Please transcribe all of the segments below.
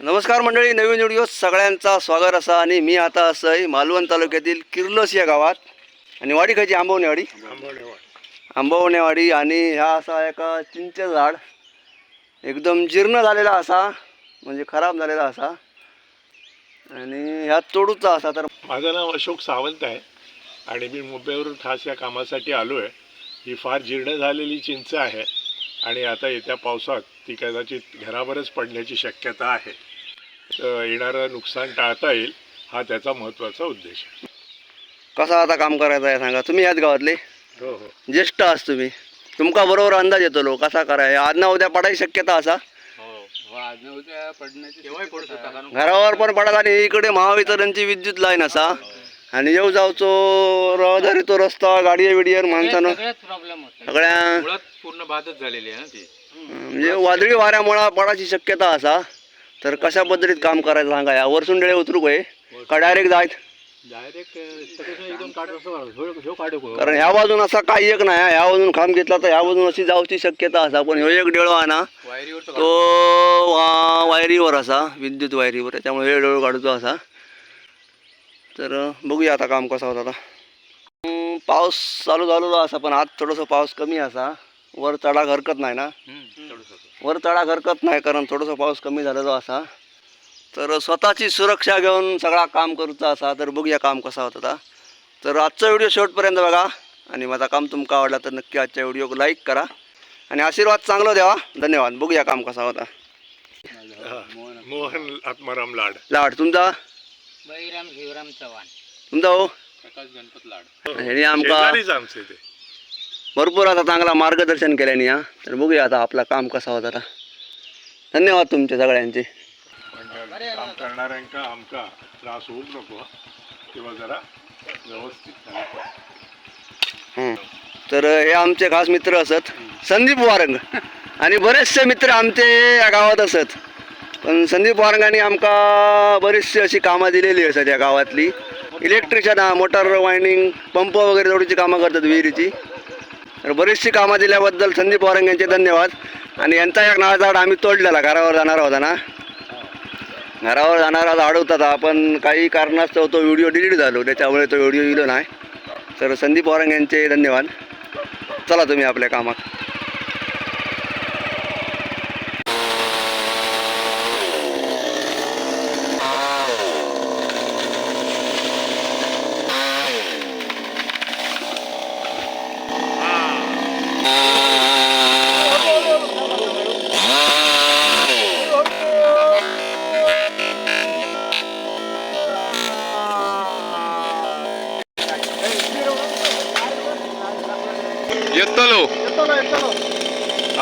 नमस्कार मंडळी नवीन व्हिडिओ सगळ्यांचा स्वागत असा आणि मी आता असं आहे मालवण तालुक्यातील किर्लोस या गावात आणि वाडी खायची आंबवणेवाडी. आंबवणेवाडी आणि ह्या असा एका चिंचे झाड एकदम जीर्ण झालेला असा म्हणजे खराब झालेला असा. आणि ह्या तोडूचा असा तर माझं नाव अशोक सावंत आहे आणि मी मुंबईवरून खास या कामासाठी आलो आहे ही फार जीर्ण झालेली चिंच आहे आणि आता येत्या पावसात ती कदाचित घरावरच पडण्याची शक्यता आहे. येणारं नुकसान टाळता येईल हा त्याचा महत्त्वाचा उद्देश आहे. कसा आता काम करायचं आहे सांगा? तुम्ही ह्याच गावातले? हो हो. ज्येष्ठ आहात तुम्ही. तुमका बरोबर अंदाज येतो लो कसा कराय आज ना उद्या पडायची शक्यता असा? घरावर पण पडत आणि इकडे महावितरणची विद्युत लाईन असा. आणि येऊ जाऊचो रहदारी तो रस्ता गाडी बिडीवर माणसानं प्रॉब्लेम होता. सगळ्या मुळात पूर्ण बाधच झालेली आहे ना ती. म्हणजे वादळी वाऱ्यामुळे पडायची शक्यता असा. तर कशा पद्धतीत काम करायचं सांगा? या वरसून डेळे उतरू काय का डायरेक्ट जायत? कारण ह्या बाजून असा काही एक नाही ह्या बाजून खांब घेतला तर ह्या बाजून अशी जाऊची शक्यता असा. पण ह्यो एक डेळो आहे ना तो वा- वायरीवर असा विद्युत वायरीवर. त्यामुळे हे डोळ काढतो असा. तर बघूया आता काम कसं होतं आता. पाऊस चालू झालेला असा पण आज थोडंसं पाऊस कमी असा. वर चढा हरकत नाही ना? वर चढा हरकत नाही कारण थोडंसं पाऊस कमी झालेला असा. तर स्वतःची सुरक्षा घेऊन सगळा काम करूचा असा तर बघूया काम कसा होता आता. तर आजचा व्हिडिओ शेवटपर्यंत बघा आणि माझा काम तुमका आवडला तर नक्की आजच्या व्हिडिओ लाईक करा आणि आशीर्वाद चांगला द्यावा. धन्यवाद. बघूया काम कसा होता. हा. मोहन. आत्माराम लाड. लाड तुमचा? बळीराम शिवराम चव्हाण. तुमचा हो? प्रकाश गणपत लाड. ह्याने आमका शेजारीच आमचे ते. भरपूर आता चांगला मार्गदर्शन केल्याने या तर बघूया आता आपला काम कसा होता आता. धन्यवाद तुमचे सगळ्यांचे. पण काम करणाऱ्यांका आमका त्रास होऊ नको किंवा जरा व्यवस्थित. हं. तर हे आमचे खास मित्र असत संदीप वारंग. आणि बरेचसे मित्र आमचे या गावात असत. पण संदीप वारंगाने आमका बरीचशी अशी कामं दिलेली असत या गावातली. इलेक्ट्रिशियन मोटर वायनिंग पंप वगैरे जोडीची कामं करतात विहिरीची. तर बरीचशी कामं दिल्याबद्दल संदीप वारंग यांचे धन्यवाद. आणि यांचा एक नाव झाड आम्ही तोडलेला घरावर जाणार होता ना? घरावर जाणारा झाड होता आपण काही कारणास्तव तो व्हिडिओ डिलीट झालो त्याच्यामुळे तो व्हिडिओ दिलो नाही. तर संदीप वारंग यांचे धन्यवाद. चला तुम्ही आपल्या कामात.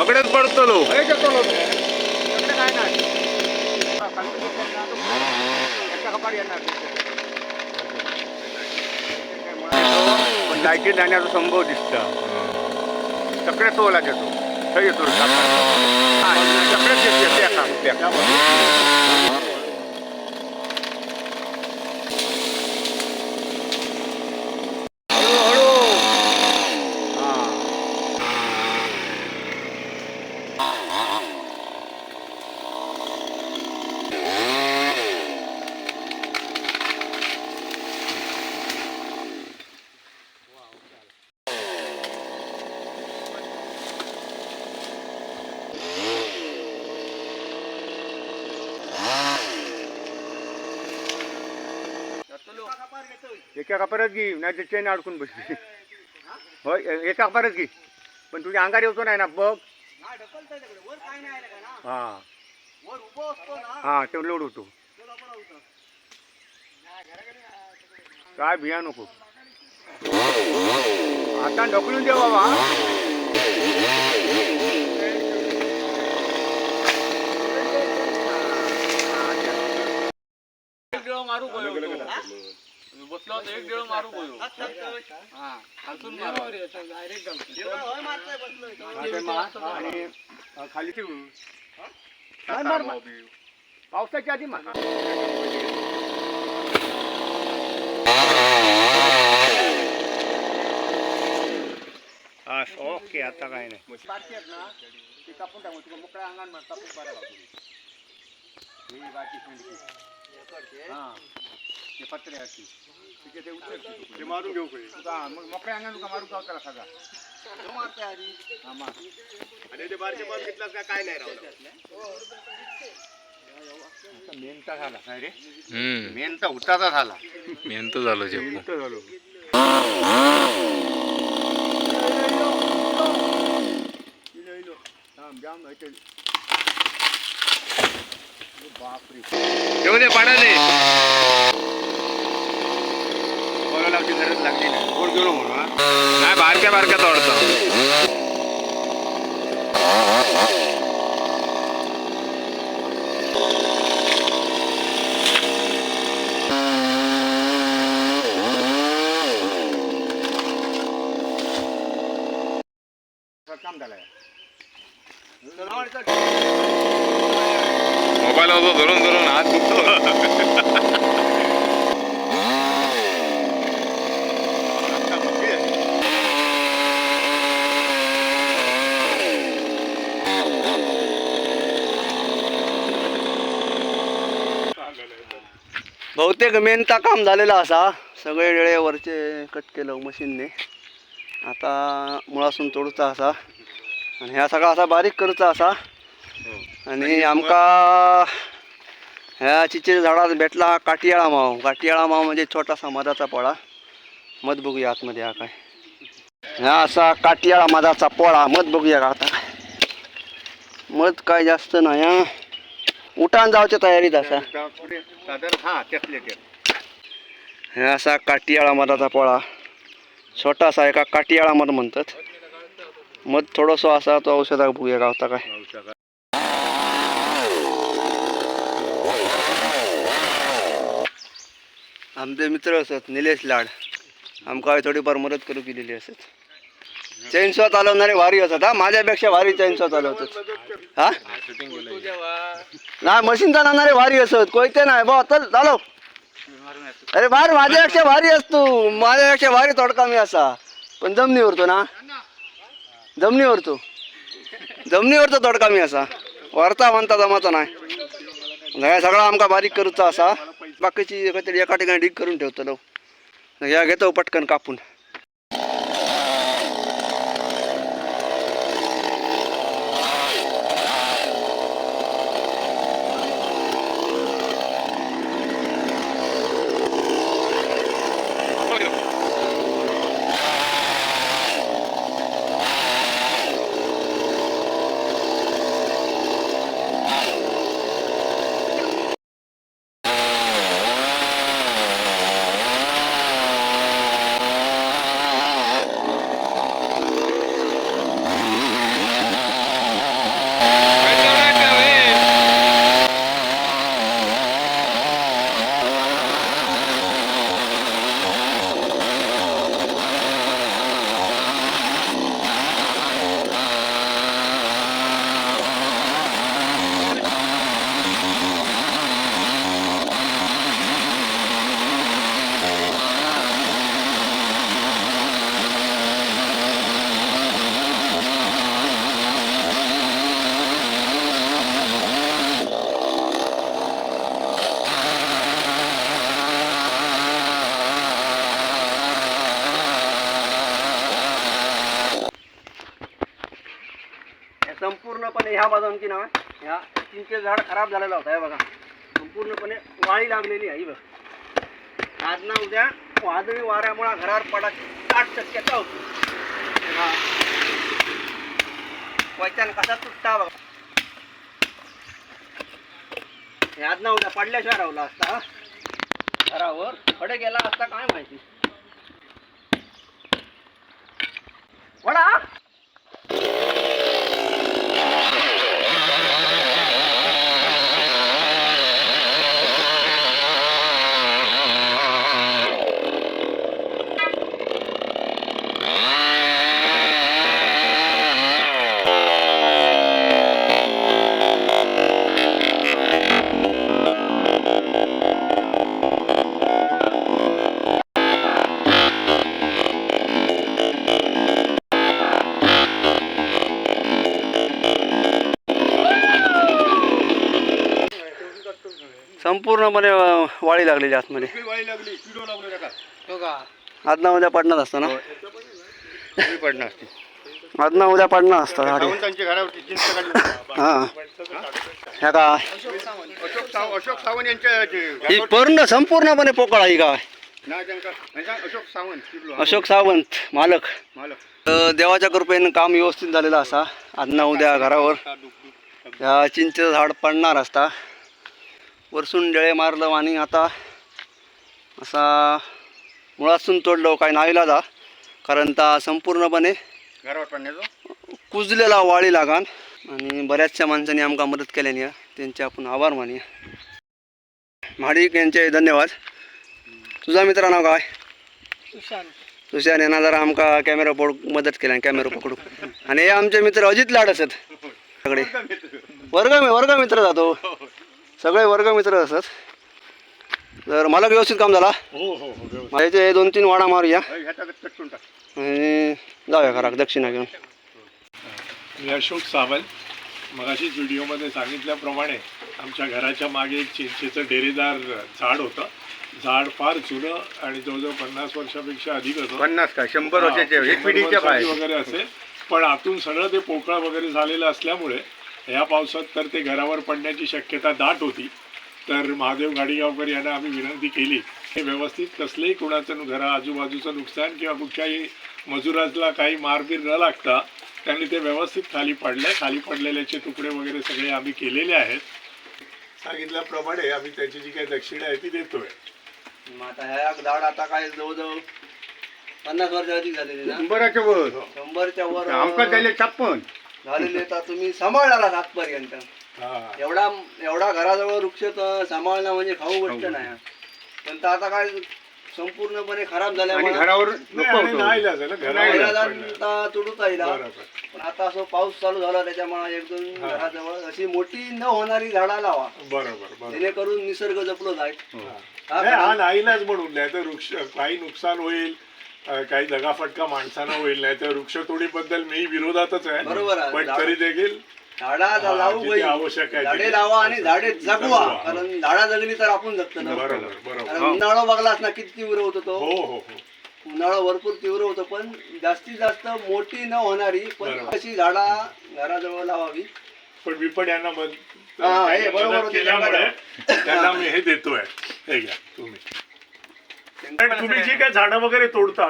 अकडेच पडतलो लायटी जाण्याचा संभव दिसता. सगळे टोला घेतो थंय येतो सगळेच येते एका कपारात घे नाही तर चेन अडकून बसली. होय एका कपारात घे. पण तुझ्या अंगार येतो नाही ना बघ. हा. हा ते लोड होतो. काय भिया नको. आता ढकलून दे बाबा. मारू बसला होता एक डेळ मारू बोलो हा खालतून आणि खाली ठेवू. पावसाच्या आधी मार. हा ओके आता काय नाही. बारकी आहेत ना ते कापून टाकू. तुला मोकळ्या अंगान मार कापून बरं ही बाकी ते पत्रे असतील तिथे ते उचल. ते मारून घेऊ मग मोकळ्या अंगाने का मारू गावताला सगळा? हा मार आणि ते बारके बॉल घेतलास का काय नाही राहिलं मेनता झाला नाही रे? हम्म. मेनता उताचा झाला. मेहनत झालो मेनता झालो. जाम आहे येऊ दे पाण्याने बोला लागली गरज लागली नाही. गोड गेलो म्हणून हा. नाही बारक्या बारक्या तोडतो. काम झालंय. मोबाईल होतो धरून धरून हात दुखतो बहुतेक मेनता काम झालेलं असा. सगळे वेळे वरचे कट केलं मशीनने आता मुळासून तोडूचा असा. आणि ह्या सगळा असा बारीक करूचा असा. आणि आमका ह्या चिचे झाडात भेटला काटियाळा माव. काटियाळा माव म्हणजे छोटासा मधाचा पोळा. मध बघूया आतमध्ये हा काय. ह्या असा काटियाळा मधाचा पोळा. मध बघूया का आता. मध काय जास्त नाही हा. उठान जावच्या तयारीत असा. हे असा काटियाळा मधाचा पोळा. छोटासा एका काटियाळा मध म्हणतात. मध थोडंसं असा तो औषधाक बघूया गावता काय. आमचे मित्र असत निलेश लाड. आमका थोडीफार मदत करू केलेली असत. चैनसॉ चालवणारे भारी असत हा? माझ्यापेक्षा भारी चैनसॉ चालवतात. हा? नाही मशीन चालवणारे भारी असत. कोयते नाही. बा चल चालव. अरे भार माझ्यापेक्षा भारी असतो माझ्यापेक्षा भारी तोडका मी असा. पण जमिनीवर तो ना? जमिनीवर तो जमिनीवर तो तोडका मी असा. वरता म्हणता जमाचा नाही. सगळा आमका बारीक करूचा असा. बाकीची एका ठिकाणी ढीग करून ठेवतो ह्या घेतो पटकन कापून हे संपूर्णपणे ह्या नाव? आहे ना ह्या चिंचे झाड खराब झालेला होता हे बघा. संपूर्णपणे वाळी लागलेली आहे ही बघ. आज ना उद्या वादळी वाऱ्यामुळे घरावर पडा साठ टक्क्याचा होतो. हा. वैचान कसा तुटता बघा. हे आज ना उद्या पडल्याशिवाय राहिला असता घरावर खडे गेला असता काय माहिती? वडा! संपूर्णपणे अं, वाळी लागलेली आतमध्ये. किती वाळी लागली किलो लागलो त्याका तो का? आज ना उद्या पडणार असतं ना? कमी पडणार असते. आज ना उद्या पडणार असतं हां. ह्या काय अशोक साव अशोक सावंत यांच्या ही पूर्ण संपूर्णपणे पोकळ आहे ही त्यांचा अशोक सावंत. अशोक सावंत मालक. मालक. देवाच्या कृपेनं काम व्यवस्थित झालेलं असा. आज ना उद्या घरावर. या चिंचेचं झाड पडणार असता. वरसून डेळे मारलं आणि आता असा मुळातून तोडलं काय नावीला जा कारण ता संपूर्णपणे कुजलेला वाळी लागान आणि बऱ्याचशा माणसांनी आमका मदत केल्यानी हा. त्यांचे आपण आभार मानूया. महाडिक यांचे धन्यवाद. तुझा मित्र नाव काय? तुषार यांना जरा आमका कॅमेरा पड मदत केल्या कॅमेरा पकडू. आणि हे आमचे मित्र अजित लाड असत सगळे वर्ग वर्ग मित्र जातो सगळे वर्ग मित्र असत तर मला व्यवस्थित काम झाला. हो हो हो व्यवस्थित. माझ्याचे दोन तीन वाडा मारूया. आणि जाऊया घरात दक्षिणा घेऊन. मी अशोक सावंत. मगाशीच व्हिडिओमध्ये सांगितल्याप्रमाणे आमच्या घराच्या मागे एक चिंचेचं डेरेदार झाड होतं. झाड फार जुनं आणि जवळजवळ पन्नास वर्षापेक्षा अधिक होतं. पन्नास काय? शंभर वर्षाचे एक शंभर पिढीच्या वर्षाची बाहेर. वगैरे असेल. पण आतून सगळं ते पोकळ वगैरे झालेलं असल्यामुळे ह्या पावसात तर ते घरावर पडण्याची शक्यता दाट होती. तर महादेव गाडीगावकर यांना आम्ही विनंती केली. हे व्यवस्थित कसलंही कुणाचं घरा आजूबाजूचं नुकसान किंवा कुठच्याही मजुराला काही मारबीर न लागता त्यांनी ते व्यवस्थित खाली पडले. खाली पडलेल्याचे तुकडे वगैरे सगळे आम्ही केलेले आहेत. सांगितल्याप्रमाणे आम्ही त्याची जी काही दक्षिणा आहे ती देतोय. मग आता ह्या झाड आता काय जवळजवळ पन्नास वर्ष अधिक झालेली ना? शंभराच्या वर. शंभरच्या वर आमका त्याले छप्पन. झालेले तर तुम्ही सांभाळला आजपर्यंत. हा. एवढा एवढा घराजवळ वृक्ष तर सांभाळणं म्हणजे खाऊ गोष्ट नाही. पण तर आता काय संपूर्णपणे खराब झाल्यामुळे घरावर येईल बरोबर. पण आता असं पाऊस चालू झाला त्याच्यामुळे एक दोन. घराजवळ अशी मोठी न होणारी झाडा लावा. बरोबर बरोबर. जेणेकरून निसर्ग जपलो जाईल. हा, हा नाईलाज म्हणून नाही तर वृक्ष काही नुकसान होईल. काही दगाफटका माणसांना होईल नाही तर वृक्षतोडीबद्दल मी विरोधातच आहे. बरोबर आहे. पण तरी देखील हा. आवश्यक आहे झाडे. लावा आणि झाडे जगवा. कारण झाडा जगली तर आपण जगतो ना. बरोबर उन्हाळा बघलास ना किती तीव्र होतो तो. हो हो हो. उन्हाळा भरपूर तीव्र होतो पण जास्तीत जास्त मोठी न होणारी पण. अशी झाडा घराजवळ लावावी. पण मी पण यांना हा, हे मदत बरोबर केल्यामुळे त्यांना मी हे देतोय. हे घ्या तुम्ही. तुम्ही जी काय झाडं वगैरे तोडता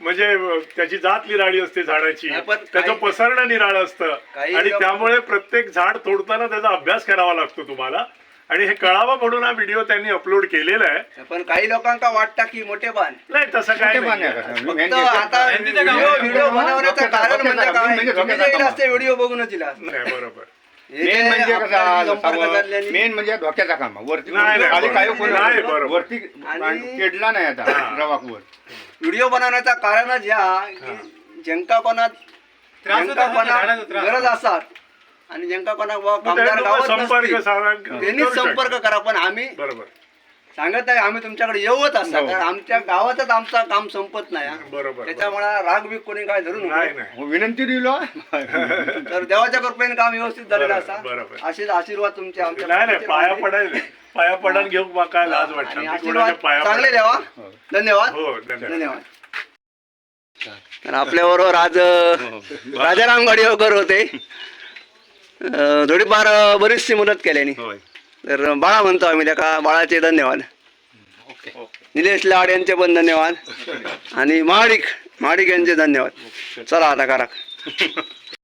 म्हणजे त्याची जात निराळी असते झाडाची त्याचं पसरणं निराळं असतं आणि त्यामुळे प्रत्येक झाड तोडताना त्याचा अभ्यास करावा लागतो तुम्हाला आणि हे कळावं म्हणून हा व्हिडिओ त्यांनी अपलोड केलेला आहे पण काही लोकांका वाटतं की मोठे पान नाही तसं काय मोठे पाणी आहे नाही. का? मी तर मेहनती आता करतो. व्हिडिओ बनवण्याचं कारण म्हणजे काय म्हणजे. असते व्हिडिओ बघूनच नाही बरोबर मेन म्हणजे मेन म्हणजे धोक्याचा काम. वरती नाही, नाही, खाली काही बरोबर. कोणी नाही, बरोबर. वरती आणि- केडला नाही आता रवाक वर व्हिडिओ बनवण्याचा कारणच ह्या की ज्यांका कोणात ज्यांका कोणाक गरज असतात. आणि ज्यांका कोणाक बुवा कामगार गावात संपर्क साधा त्यांनीच. करा पण आम्ही बरोबर. सांगत आहे आम्ही तुमच्याकडे येऊच असतात. हो. कारण आमच्या गावातच आमचं काम संपत नाही हा. बरोबर त्याच्यामुळे राग बी कोणी काय धरून नाही नाही. हो, विनंती दिलो तर देवाच्या कृपेने काम व्यवस्थित झालेलं बरोबर, असा. बरोबर. अशीच आशीर्वाद तुमचे आमच्या नाही नाही पाया पडायला. पाया पडायला मग काय लाज वाटतं आणि मी आशीर्वाद कोणाच्या पाया चांगले पडायला- द्यावा. धन्यवाद. हो धन्यवाद. धन्यवाद. तर आपल्याबरोबर आज राजाराम गाडीवकर होते. अं, थोडीफार अं, बरीचशी मदत केल्याने. तर बाळा म्हणतो आम्ही त्या बाळाचे धन्यवाद. निलेश लाड यांचे पण धन्यवाद. आणि महाडिक महाडिक यांचे धन्यवाद. चला आता करा.